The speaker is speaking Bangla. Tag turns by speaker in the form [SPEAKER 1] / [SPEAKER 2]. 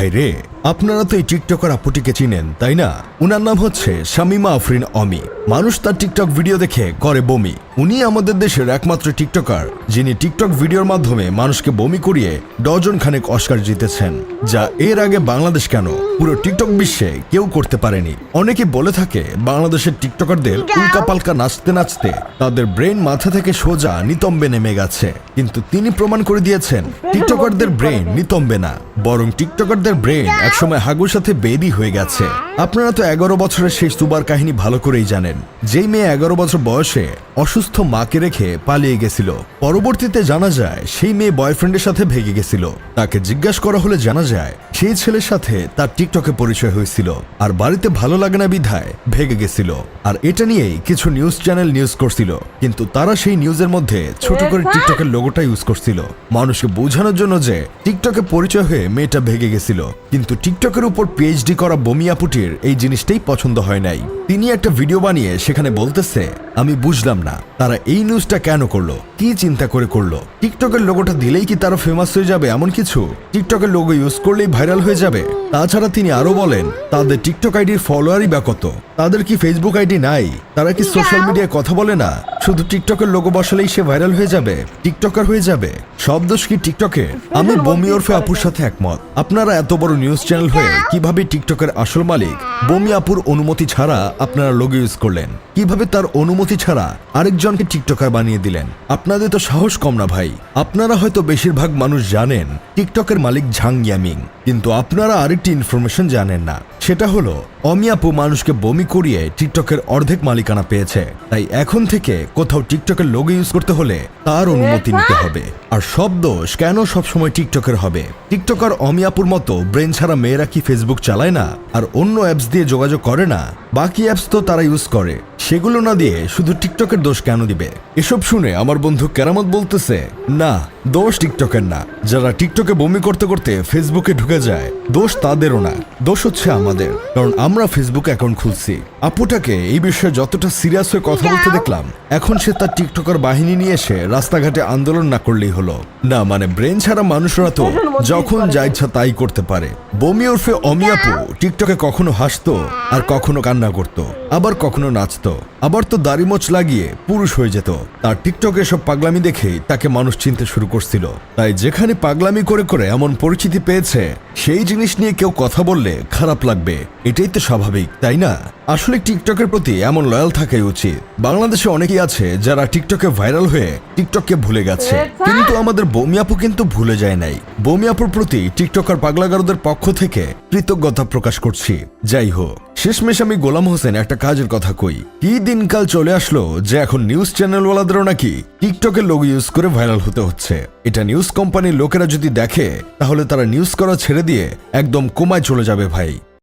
[SPEAKER 1] ভাই আপনারা তো এই টিকটকার আপুটিকে চিনেন তাই না? উনার নাম হচ্ছে শামিমা আফরিন অমি। মানুষ তার টিকটক ভিডিও দেখে করে বমি। উনি আমাদের দেশের একমাত্র টিকটকার যিনি টিকটক ভিডিওর মাধ্যমে মানুষকে বমি করিয়ে ডজন খানেক অস্কার জিতেছেন যা এর আগে বাংলাদেশ কেন? পুরো টিকটক বিশ্বে কেউ করতে পারেনি। অনেকে বলে থাকে বাংলাদেশের টিকটকারদের উল্কা পাল্কা নাচতে নাচতে তাদের ব্রেন মাথা থেকে সোজা নিতম্বে নেমে গেছে। কিন্তু তিনি প্রমাণ করে দিয়েছেন টিকটকারদের ব্রেন নিতম্বে না বরং টিকটকারদের ব্রেন একসময় হাগুর সাথে বেদি হয়ে গেছে। আপনারা তো এগারো বছরের শেষ দুবার কাহিনী ভালো করেই জানেন। যেই মেয়ে এগারো বছর বয়সে অসুস্থ মাকে রেখে পালিয়ে গেছিল। পরবর্তীতে জানা যায় সেই মেয়ে বয়ফ্রেন্ডের সাথে ভেগে গেছিল। তাকে জিজ্ঞাসা করা হলে জানা যায় সেই ছেলের সাথে তার টিকটকে পরিচয় হয়েছিল। আর বাড়িতে ভালো লাগে না বিধায় ভেগে গেছিল। আর এটা নিয়েই কিছু নিউজ চ্যানেল নিউজ করছিল। কিন্তু তারা সেই নিউজের মধ্যে ছোট করে টিকটকের লোগোটা ইউজ করছিল। মানুষকে বোঝানোর জন্য যে টিকটকে পরিচয় হয়ে মেয়েটা ভেগে গেছিল। কিন্তু টিকটকের উপর পিএইচডি করা বমিয়াপুটির এই জিনিসটাই পছন্দ হয় নাই। তিনি একটা ভিডিও বানিয়ে সেখানে বলতেছে আমি বুঝলাম না তারা এই নিউজটা কেন করল? কি চিন্তা করে করল? টিকটকের লোগোটা দিলেই কি তারা ফেমাস হয়ে যাবে এমন কিছু? টিকটকের লোগো ইউজ করলেই ভাইরাল হয়ে যাবে? তাছাড়া তিনি আরও বলেন তাদের টিকটক আইডির ফলোয়ারই বা কত? তাদের কি ফেসবুক আইডি নাই? তারা কি সোশ্যাল মিডিয়ায় কথা বলে না? শুধু টিকটকের লোগো বসালেই সে ভাইরাল হয়ে যাবে, টিকটকার হয়ে যাবে। সব দোষ কি টিকটকে? আমি বমি ওরফে আপুর সাথে একমত। আপনারা এত বড় নিউজ চ্যানেল হয়ে কীভাবে টিকটকের আসল মালিক বমি আপুর অনুমতি ছাড়া আপনারা লোগো ইউজ করলেন। কীভাবে তার অনুমতি ছাড়া আরেকজনকে টিকটকার বানিয়ে দিলেন? আপনাদের তো সাহস কম না ভাই। আপনারা হয়তো বেশিরভাগ মানুষ জানেন, টিকটকের মালিক ঝাং ইয়ামিং। কিন্তু আপনারা আরেকটি ইনফরমেশন জানেন না। সেটা হলো, অমিয়াপু মানুষকে বমি করিয়ে টিকটকের অর্ধেক মালিকানা পেয়েছে। তাই এখন থেকে কোথাও টিকটকের লোগো ইউজ করতে হলে তার অনুমতি নিতে হবে। আর সব দোষ কেন সবসময় টিকটকের হবে? টিকটকার অমিয়াপুর মতো ব্রেন ছাড়া মেয়েরা কি ফেসবুক চালায় না? আর অন্য অ্যাপস দিয়ে যোগাযোগ করে না। বাকি অ্যাপস তো তারা ইউজ করে। সেগুলো না দিয়ে শুধু টিকটকের দোষ কেন দিবে? এসব শুনে আমার বন্ধু কেরামত বলতেছে না দোষ টিকটকের না। যারা টিকটকে বমি করতে করতে ফেসবুকে ঢুকে যায় দোষ তাদেরও না। দোষ হচ্ছে আমাদের। কারণ আমরা ফেসবুক অ্যাকাউন্ট খুলছি। আপুটাকে এই বিষয়ে যতটা সিরিয়াস হয়ে কথা বলতে দেখলাম এখন সে তার টিকটকার বাহিনী নিয়ে এসে রাস্তাঘাটে আন্দোলন না করলেই হলো। না মানে ব্রেন ছাড়া মানুষরা তো যখন যা ইচ্ছা তাই করতে পারে। বমি ওরফে অমিয়াপু টিকটকে কখনো হাসতো আর কখনো কান্না করত আবার কখনো নাচতো। আবার তো দাড়িমোচ লাগিয়ে পুরুষ হয়ে যেত। তার টিকটকে সব পাগলামি দেখেই তাকে মানুষ চিনতে শুরু করছিল। তাই যেখানে পাগলামি করে করে এমন পরিচিতি পেয়েছে সেই জিনিস নিয়ে কেউ কথা বললে খারাপ লাগবে। এটাই তো স্বাভাবিক তাই না? আসলে টিকটকের প্রতি এমন লয়াল থাকাই উচিত। বাংলাদেশে অনেকেই আছে যারা টিকটকে ভাইরাল হয়ে টিকটককে ভুলে গেছে। কিন্তু আমাদের বমিয়াপু কিন্তু ভুলে যায় নাই। বমিয়াপুর প্রতি টিকটকার পাগলাগারদের পক্ষ থেকে কৃতজ্ঞতা প্রকাশ করছি। যাই হোক। শেষমেশ আমি গোলাম হোসেন, একটা কাজের কথা কই। কি দিনকাল চলে আসলো যে এখন নিউজ চ্যানেল চ্যানেলওয়ালাদেরও নাকি টিকটকের লোক ইউজ করে ভাইরাল হতে হচ্ছে। এটা নিউজ কোম্পানির লোকেরা যদি দেখে, তাহলে তারা নিউজ করা ছেড়ে দিয়ে একদম কোমায় চলে যাবে ভাই।